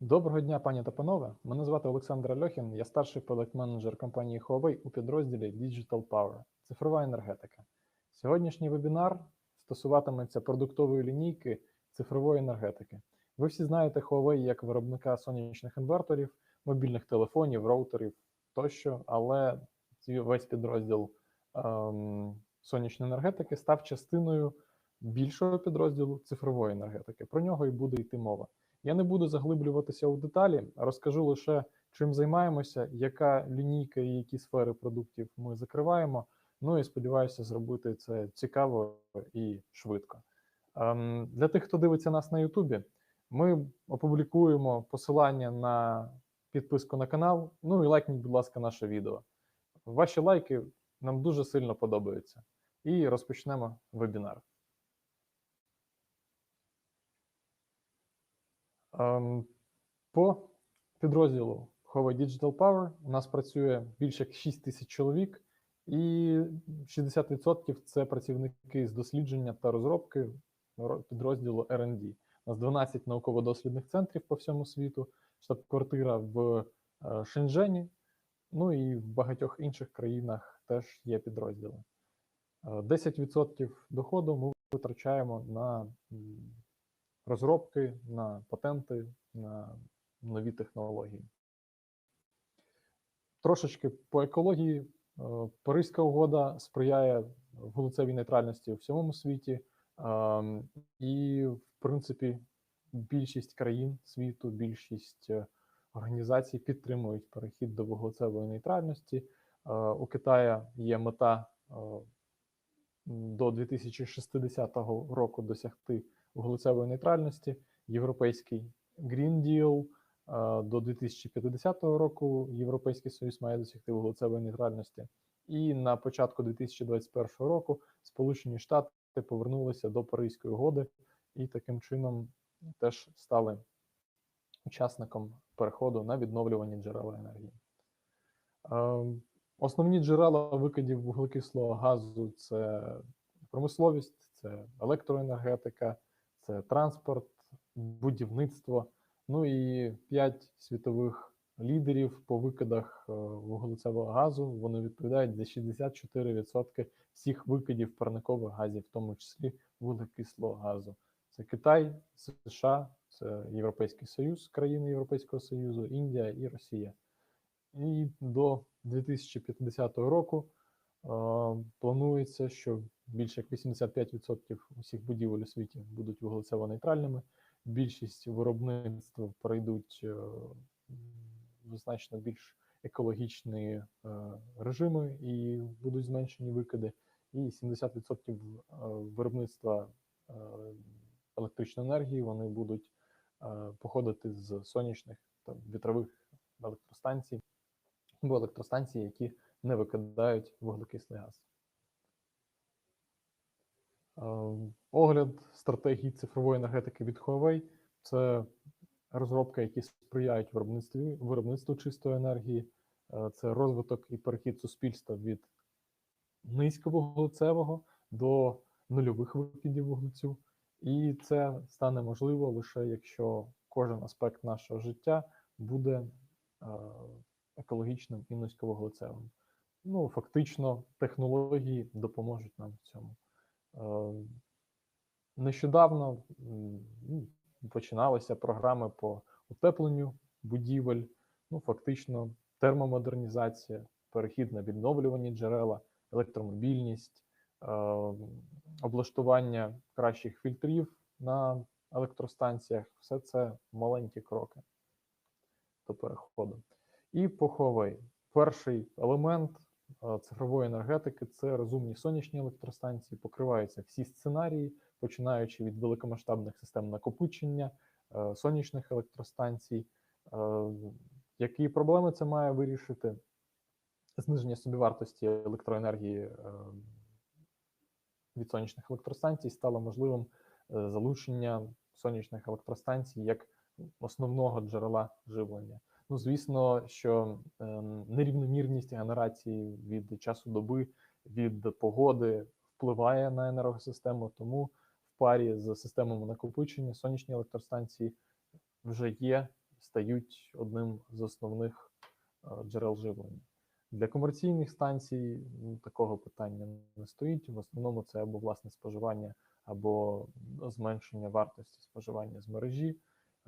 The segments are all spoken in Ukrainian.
Доброго дня, пані та панове. Мене звати Олександр Альохін, я старший проект-менеджер компанії Huawei у підрозділі Digital Power цифрова енергетика. Сьогоднішній вебінар стосуватиметься продуктової лінійки цифрової енергетики. Ви всі знаєте Huawei як виробника сонячних інверторів, мобільних телефонів, роутерів тощо, але весь підрозділ ем, сонячної енергетики став частиною більшого підрозділу цифрової енергетики. Про нього і буде йти мова. Я не буду заглиблюватися у деталі, розкажу лише, чим займаємося, яка лінійка і які сфери продуктів ми закриваємо. Ну і сподіваюся зробити це цікаво і швидко. Ем, Для тих, хто дивиться нас на Ютубі, ми опублікуємо посилання на підписку на канал. Ну і лайкніть, будь ласка, наше відео. Ваші лайки нам дуже сильно подобаються. І розпочнемо вебінар. По підрозділу Huawei Digital Power у нас працює більше як 6 тисяч чоловік, і 60% це працівники з дослідження та розробки підрозділу R&D. У нас 12 науково-дослідних центрів по всьому світу, штаб-квартира в е, Шенжені, ну і в багатьох інших країнах теж є підрозділи. Е, 10% доходу ми витрачаємо на розробки, на патенти, на нові технології. Трошечки по екології. Е, Паризька угода сприяє вуглецевій нейтральності у всьому світі, ем, і, в принципі, більшість країн світу, більшість е, організацій підтримують перехід до вуглецевої нейтральності. Е, У Китая є мета е, до 2060 року досягти вуглецевої нейтральності. Європейський Green Deal е, до 2050 року Європейський Союз має досягти вуглецевої нейтральності. І на початку 2021 року Сполучені Штати повернулися до Паризької угоди і таким чином теж стали учасником переходу на відновлювані джерела енергії. Ем, Основні джерела викидів вуглекислого газу це промисловість, це електроенергетика, це транспорт, будівництво. Ну і п'ять світових лідерів по викидах е, вуглецевого газу. Вони відповідають за 64% всіх викидів парникових газів, в тому числі вуглекислого газу. Це Китай, США, це Європейський Союз, країни Європейського Союзу, Індія і Росія. І до 2050 року е, планується, що більше як 85% усіх будівель у світі будуть вуглецево-нейтральними. Більшість виробництв перейдуть е, значно більш екологічні е, режими і будуть зменшені викиди. І 70% е, виробництва електричної енергії вони будуть походити з сонячних та вітрових електростанцій або електростанції, які не викидають вуглекислий газ. Е, Огляд стратегії цифрової енергетики від Huawei – це розробки, які сприяють виробництві, виробництву чистої енергії, е, це розвиток і перехід суспільства від низьковуглецевого до нульових викидів вуглецю. І це стане можливо лише якщо кожен аспект нашого життя буде е, екологічним і низьковуглецевим. Ну, фактично, технології допоможуть нам в цьому. Е, Нещодавно ну, починалися програми по утепленню будівель, ну, фактично, термомодернізація, перехід на відновлювані джерела, електромобільність, е, облаштування кращих фільтрів на електростанціях все це маленькі кроки до переходу. І по Huawei. Перший елемент цифрової енергетики це розумні сонячні електростанції, покриваються всі сценарії, починаючи від великомасштабних систем накопичення, е, сонячних електростанцій. Е, Які проблеми це має вирішити? Зниження собівартості електроенергії е, від сонячних електростанцій стало можливим е, залучення сонячних електростанцій як основного джерела живлення. Ну, звісно, що е, нерівномірність генерації від часу доби, від погоди впливає на енергосистему, тому в парі з системами накопичення сонячні електростанції вже є стають одним з основних е, джерел живлення. Для комерційних станцій ну, такого питання не стоїть. В основному це або власне споживання, або зменшення вартості споживання з мережі.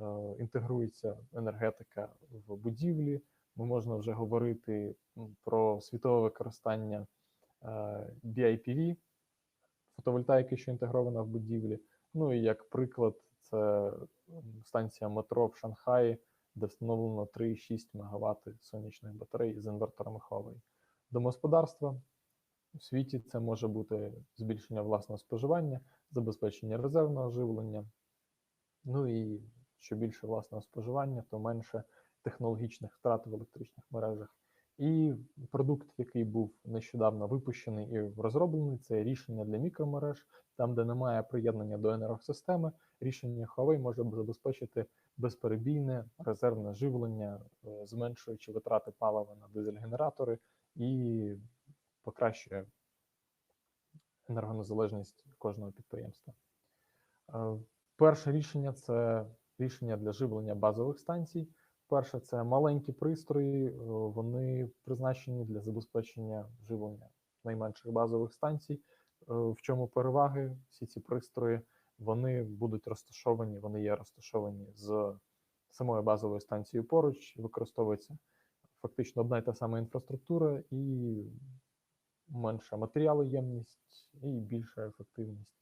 Е, Інтегрується енергетика в будівлі. Ми можна вже говорити про світове використання е, BIPV, фотовольтаїки, що інтегрована в будівлі. Ну і як приклад, це станція метро в Шанхаї, де встановлено 3,6 МВт сонячних батарей з інверторами Huawei. Домогосподарства у світі це може бути збільшення власного споживання, забезпечення резервного живлення. Ну і що більше власного споживання, то менше технологічних втрат в електричних мережах. І продукт, який був нещодавно випущений і розроблений, це рішення для мікромереж, там, де немає приєднання до енергосистеми, рішення Huawei може забезпечити безперебійне резервне живлення, е, зменшуючи витрати палива на дизель-генератори і покращує енергонезалежність кожного підприємства. Е, Перше рішення це рішення для живлення базових станцій. Перше, це маленькі пристрої, е, вони призначені для забезпечення живлення найменших базових станцій. Е, В чому переваги? Всі ці пристрої вони будуть розташовані, вони є розташовані з самою базовою станцією поруч, використовується фактично одна й та сама інфраструктура і менша матеріалоємність і більша ефективність.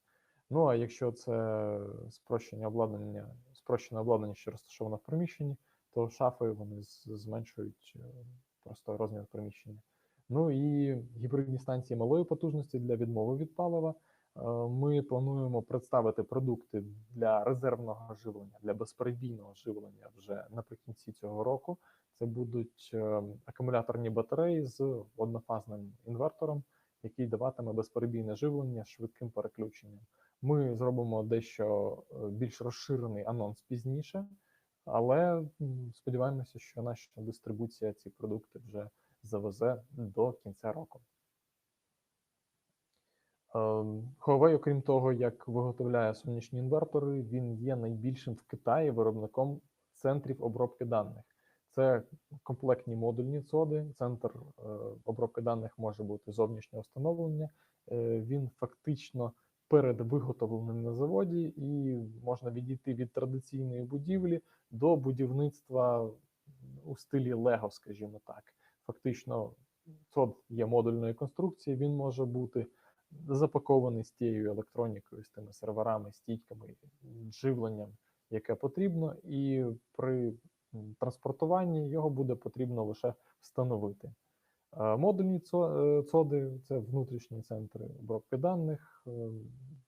Ну а якщо це спрощення обладнання, спрощене обладнання, що розташовано в приміщенні, то шафи вони зменшують е, просто розмір приміщення. Ну і гібридні станції малої потужності для відмови від палива. Е, Ми плануємо представити продукти для резервного живлення, для безперебійного живлення вже наприкінці цього року. Це будуть е, акумуляторні батареї з однофазним інвертором, який даватиме безперебійне живлення швидким переключенням. Ми зробимо дещо е, більш розширений анонс пізніше, але сподіваємося, що наша дистрибуція ці продукти вже завезе до кінця року. Ем, Huawei, окрім того, як виготовляє сонячні інвертори, він є найбільшим в Китаї виробником центрів обробки даних. Це комплектні модульні цоди. Центр е, обробки даних може бути зовнішнього встановлення. Е, Він фактично перед виготовленим на заводі, і можна відійти від традиційної будівлі до будівництва у стилі Лего, скажімо так. Фактично, цод є модульної конструкції, він може бути запакований з тією електронікою, з тими серверами, стійками, живленням, яке потрібно, і при транспортуванні його буде потрібно лише встановити. Модульні е, цоди це внутрішні центри обробки даних. е,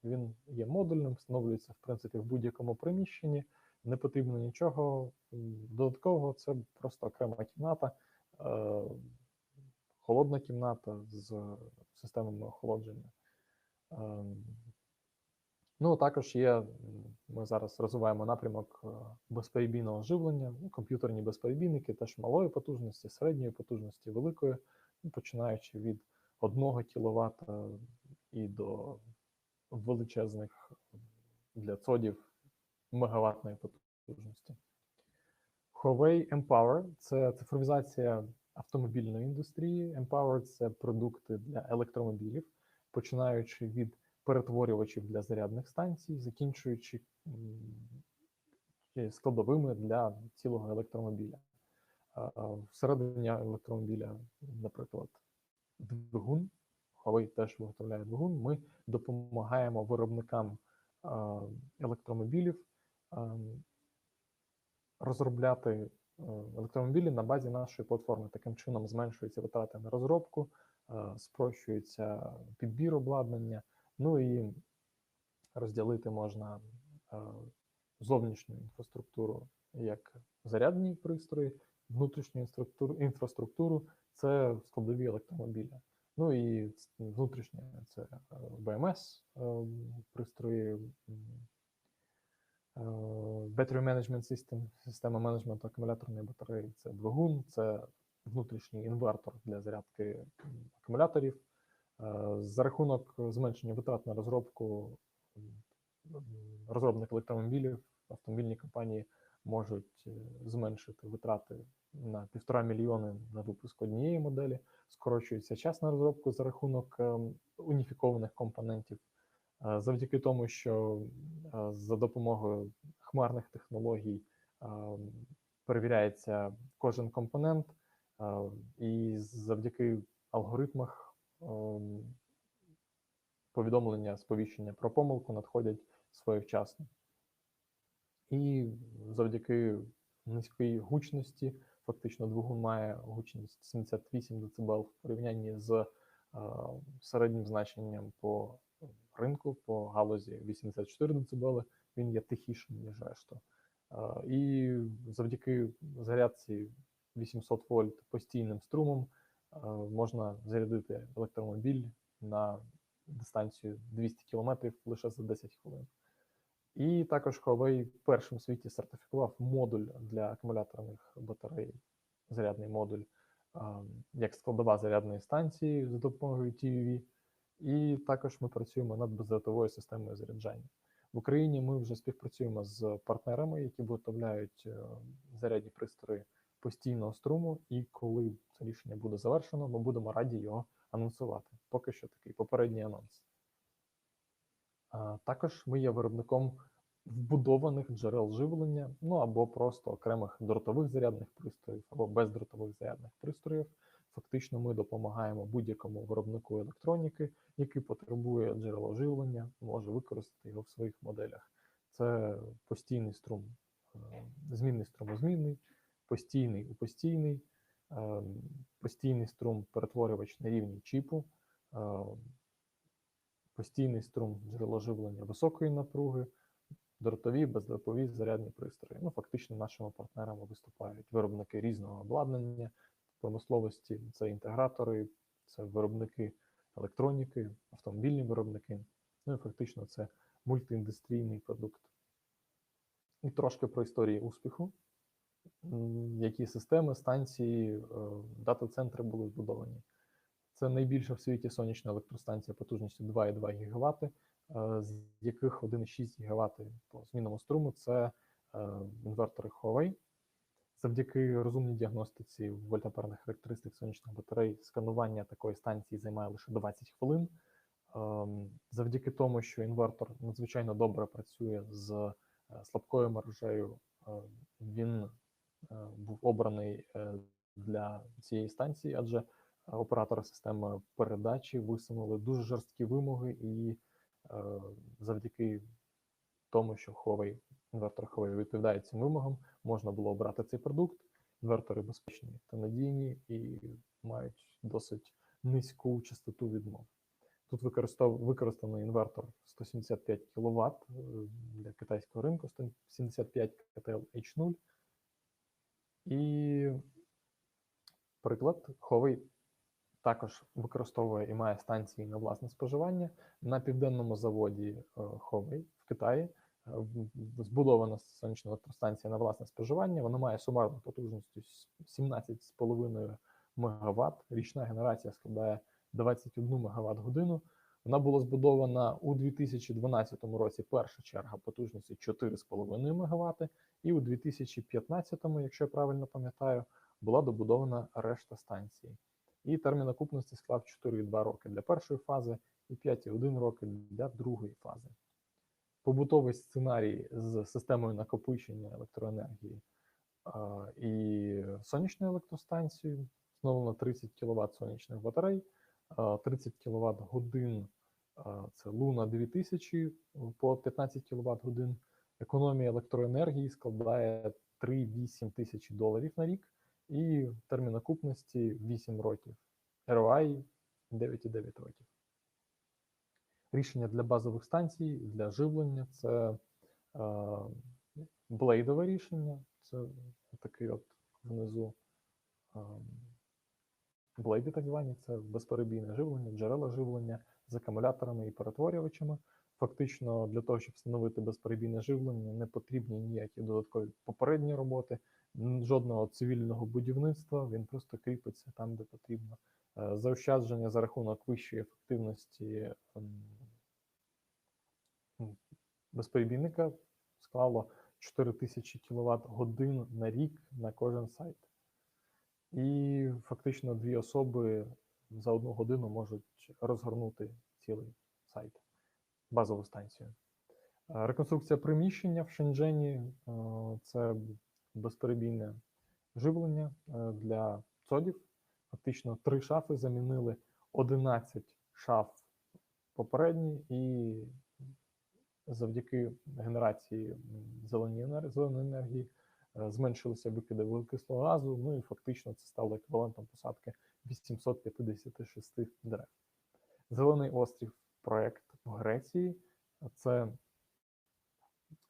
Він є модульним, встановлюється в принципі в будь-якому приміщенні. Не потрібно нічого додаткового. Це просто окрема кімната, е, холодна кімната з системами охолодження. Ну, також є, ми зараз розвиваємо напрямок е, безперебійного живлення, ну, комп'ютерні безперебійники, теж малої потужності, середньої потужності, великої, ну, починаючи від 1 кВт і до величезних для цодів мегаваттної потужності. Huawei Empower це цифровізація автомобільної індустрії. Empower це продукти для електромобілів, починаючи від перетворювачів для зарядних станцій, закінчуючи складовими для цілого електромобіля. Всередині електромобіля, наприклад, двигун, Huawei теж виготовляє двигун. Ми допомагаємо виробникам електромобілів розробляти електромобілі на базі нашої платформи. Таким чином зменшуються витрати на розробку, спрощується підбір обладнання. Ну і розділити можна е, зовнішню інфраструктуру як зарядні пристрої, внутрішню інфраструктуру, це складові електромобіля. Ну і внутрішнє це е, BMS е, пристрої, Battery Management System, система менеджменту акумуляторної батареї, це двигун, це внутрішній інвертор для зарядки акумуляторів. Е, За рахунок зменшення витрат на розробку розробник електромобілів, автомобільні компанії можуть е, зменшити витрати на півтора мільйони на випуск однієї моделі, скорочується час на розробку за рахунок ем, уніфікованих компонентів, Е, завдяки тому, що е, за допомогою хмарних технологій перевіряється кожен компонент, е, і завдяки алгоритмах повідомлення сповіщення про помилку надходять своєвчасно. І завдяки низькій гучності, фактично двигун має гучність 78 дБ в порівнянні з е, середнім значенням по ринку, по галузі 84 дБ, він є тихішим, ніж решта. Е, І завдяки зарядці 800 вольт постійним струмом можна зарядити електромобіль на дистанцію 200 км лише за 10 хвилин. І також Huawei першим в світі сертифікував модуль для акумуляторних батарей, зарядний модуль, як складова зарядної станції за допомогою TUV. І також ми працюємо над бездротовою системою заряджання. В Україні ми вже співпрацюємо з партнерами, які виготовляють е, зарядні пристрої постійного струму. І коли це рішення буде завершено, ми будемо раді його анонсувати. Поки що такий попередній анонс. Також ми є виробником вбудованих джерел живлення, ну або просто окремих дротових зарядних пристроїв, або бездротових зарядних пристроїв. Фактично, ми допомагаємо будь-якому виробнику електроніки, який потребує джерело живлення, може використати його в своїх моделях. Це постійний струм, е, змінний струмозмінний, постійний у постійний, е, постійний струм перетворювач на рівні чіпу, е, постійний струм джерело живлення високої напруги, дротові, бездротові зарядні пристрої. Ну, фактично, нашими партнерами виступають виробники різного обладнання промисловості, це інтегратори, це виробники електроніки, автомобільні виробники. Ну і фактично це мультиіндустрійний продукт. І трошки про історію успіху, які системи, станції, е, дата-центри були збудовані. Це найбільша в світі сонячна електростанція потужністю 2,2 ГВт, е, з яких 1,6 ГВт по змінному струму це е, інвертори Huawei. Завдяки розумній діагностиці вольтамперних характеристик сонячних батарей сканування такої станції займає лише 20 хвилин. Завдяки тому, що інвертор надзвичайно добре працює з слабкою мережею, він був обраний е, для цієї станції, адже оператори системи передачі висунули дуже жорсткі вимоги, і е, завдяки тому, що Huawei, інвертор Huawei відповідає цим вимогам, можна було обрати цей продукт. Інвертори безпечні та надійні і мають досить низьку частоту відмов. Тут використав, використаний інвертор 175 кВт для китайського ринку, 175 КТЛ H0. І приклад Huawei також використовує і має станції на власне споживання на південному заводі е, Huawei в Китаї. е, Збудована сонячна електростанція на власне споживання. Вона має сумарну потужність 17,5 МВт. Річна генерація складає 21 МВт годину. Вона була збудована у 2012 році. Перша черга потужністю 4,5 МВт, і у 2015, якщо я правильно пам'ятаю, була добудована решта станції. І термін окупності склав 4,2 роки для першої фази і 5,1 роки для другої фази. Побутовий сценарій з системою накопичення електроенергії і сонячною електростанцією. Встановлено 30 кВт сонячних батарей, а, 30 кВт годин це Луна 2000 по 15 кВт годин. Економія електроенергії складає 3-8 тисяч доларів на рік, і термін окупності 8 років. ROI 9,9 років. Рішення для базових станцій, для живлення це е, блейдове рішення. Це такий от внизу е, блейди, так звані, це безперебійне живлення, джерела живлення з акумуляторами і перетворювачами. Фактично, для того, щоб встановити безперебійне живлення, не потрібні ніякі додаткові попередні роботи, жодного цивільного будівництва, він просто кріпиться там, де потрібно. Е, Заощадження за рахунок вищої ефективності ем, безперебійника склало 4000 кВт годин на рік на кожен сайт. І фактично дві особи за одну годину можуть розгорнути цілий сайт, базову станцію. Е, Реконструкція приміщення в Шенджені е, це безперебійне живлення е, для цодів. Фактично три шафи замінили 11 шаф попередні, і завдяки генерації зеленої енергії, зменшилися викиди вуглекислого газу. Ну і фактично це стало еквівалентом посадки 856 дерев. Зелений острів проект в Греції. Це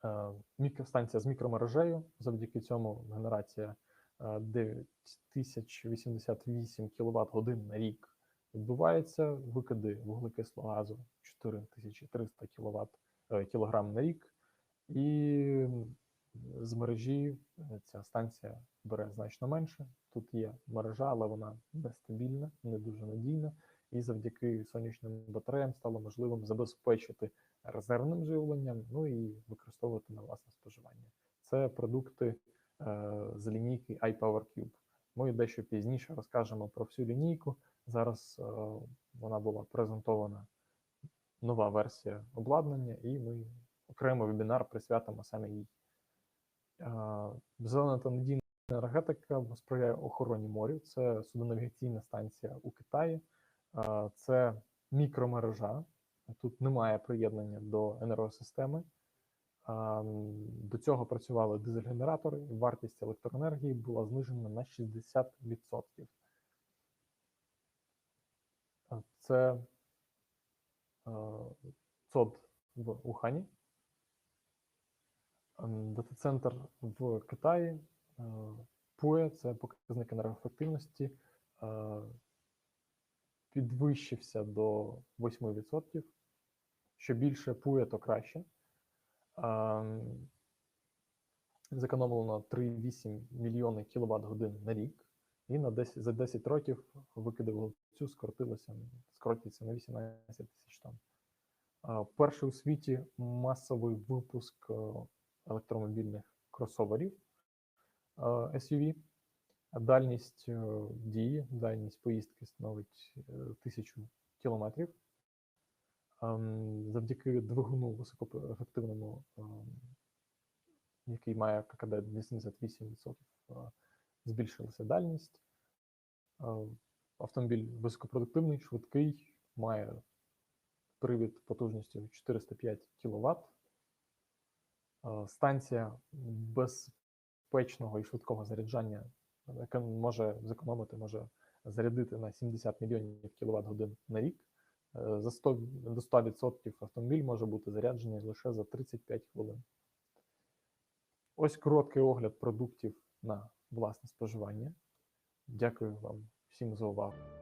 е, мікростанція з мікромережею. Завдяки цьому генерація е, 9088 кВт годин на рік відбувається. Викиди вуглекислого газу 4300 кВт кілограм на рік. І з мережі е, ця станція бере значно менше. Тут є мережа, але вона нестабільна, не дуже надійна. І завдяки сонячним батареям стало можливим забезпечити резервним живленням, ну і використовувати на власне споживання. Це продукти е, з лінійки iPowerCube. Ми дещо пізніше розкажемо про всю лінійку. Зараз е, вона була презентована нова версія обладнання, і ми окремо вебінар присвятимо саме їй. Е, Зелена та надійна енергетика сприяє охороні морів. Це судонавігаційна станція у Китаї, це мікромережа. Тут немає приєднання до енергосистеми. До цього працювали дизель-генератори. Вартість електроенергії була знижена на 60%. Е, Це ЦОД в Ухані. Дата-центр в Китаї. е, PUE – це показник енергоефективності, підвищився до 8%. Що більше PUE, то краще. Зекономлено 3,8 мільйони кіловат годин на рік, і на 10, за 10 років викиди вуглецю скоротилося, скоротиться на 18 тисяч тонн. Перший у світі масовий випуск е, електромобільних кросоверів е, SUV. Дальність е, дії, дальність поїздки становить е, 1000 кілометрів. Завдяки двигуну високоефективному, який має ККД 88%, е, збільшилася дальність. Автомобіль високопродуктивний, швидкий, має привід потужністю 405 кВт. Станція безпечного і швидкого заряджання, може зекономити, може зарядити на 70 мільйонів кВт годин на рік. Е, За 100, до 100% автомобіль може бути заряджений лише за 35 хвилин. Ось короткий огляд продуктів на власне споживання. Дякую вам всім за увагу.